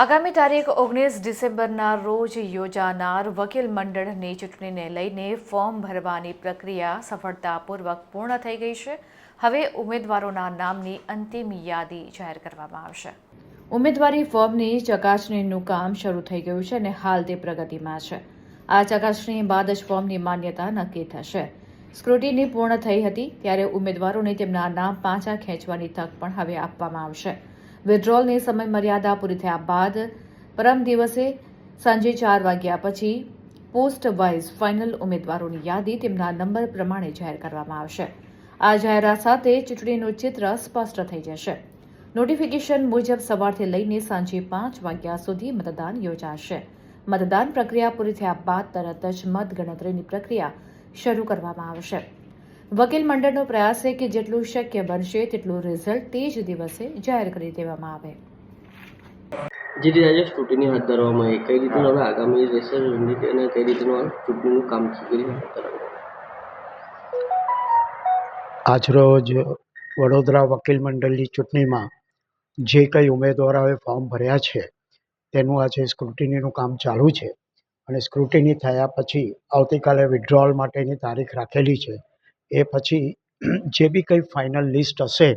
આગામી તારીખ ઓગણીસ ડિસેમ્બરના રોજ યોજાનાર વકીલ મંડળની ચૂંટણીને લઈને ફોર્મ ભરવાની પ્રક્રિયા સફળતાપૂર્વક પૂર્ણ થઈ ગઈ છે. હવે ઉમેદવારોના નામની અંતિમ યાદી જાહેર કરવામાં આવશે. ઉમેદવારી ફોર્મની ચકાસણીનું કામ શરૂ થઈ ગયું છે અને હાલ તે પ્રગતિમાં છે. આ ચકાસણી બાદ જ ફોર્મની માન્યતા નક્કી થશે. સ્ક્રુટિની પૂર્ણ થઈ હતી ત્યારે ઉમેદવારોને તેમના નામ પાછા ખેંચવાની તક પણ હવે આપવામાં આવશે. વિડ્રોલની સમય મર્યાદા પૂરી થયા બાદ પરમ દિવસે સાંજે ચાર વાગ્યા પછી પોસ્ટ વાઇઝ ફાઇનલ ઉમેદવારોની યાદી તેમના નંબર પ્રમાણે જાહેર કરવામાં આવશે. આ જાહેરાત સાથે ચૂંટણીનું ચિત્ર સ્પષ્ટ થઈ જશે. નોટિફિકેશન મુજબ સવારથી લઈને સાંજે પાંચ વાગ્યા સુધી મતદાન યોજાશે. મતદાન પ્રક્રિયા પૂરી થયા બાદ તરત જ મતગણતરીની પ્રક્રિયા શરૂ કરવામાં આવશે. વકીલ મંડળનો પ્રયાસ છે કે જેટલું શક્ય બનશે તેટલું રિઝલ્ટ તે જ દિવસે જાહેર કરી દેવામાં આવે. જે રીતે આજે ચૂંટણી હાથ ધરવામાં આવી. કઈ રીતનું હવે આગામી રહેશે રણનીતિ અને કઈ રીતનું ચૂંટણીનું કામ હાથ ધરવામાં આજરોજ વડોદરા વકીલ મંડળની ચૂંટણીમાં જે કંઈ ઉમેદવારોએ ફોર્મ ભર્યા છે તેનું આજે સ્ક્રુટિનીનું કામ ચાલુ છે. અને સ્ક્રુટિની થયા પછી આવતીકાલે વિડ્રોઅલ માટેની તારીખ રાખેલી છે. એ પછી જે બી કંઈ ફાઇનલ લિસ્ટ હશે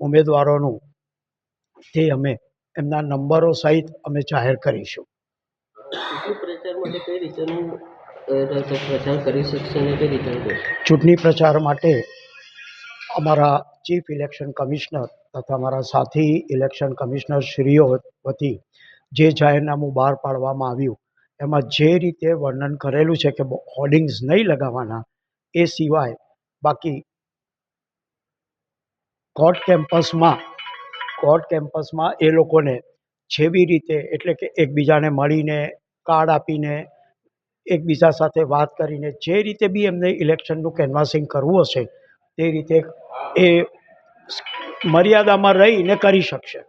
ઉમેદવારોનું તે અમે એમના નંબરો સહિત અમે જાહેર કરીશું. ચૂંટણી પ્રચાર માટે અમારા ચીફ ઇલેક્શન કમિશનર તથા અમારા સાથી ઇલેક્શન કમિશનર શ્રીઓ વતી જે જાહેરનામું બહાર પાડવામાં આવ્યું એમાં જે રીતે વર્ણન કરેલું છે કે હોર્ડિંગ્સ નહીં લગાવવાના એ સિવાય બાકી કોર્ટ કેમ્પસમાં કોર્ટ કેમ્પસમાં એ લોકોને જેવી રીતે, એટલે કે એકબીજાને મળીને કાર્ડ આપીને એકબીજા સાથે વાત કરીને જે રીતે બી એમને ઇલેક્શનનું કેનવાસિંગ કરવું હશે, તે રીતે એ મર્યાદામાં રહીને કરી શકશે.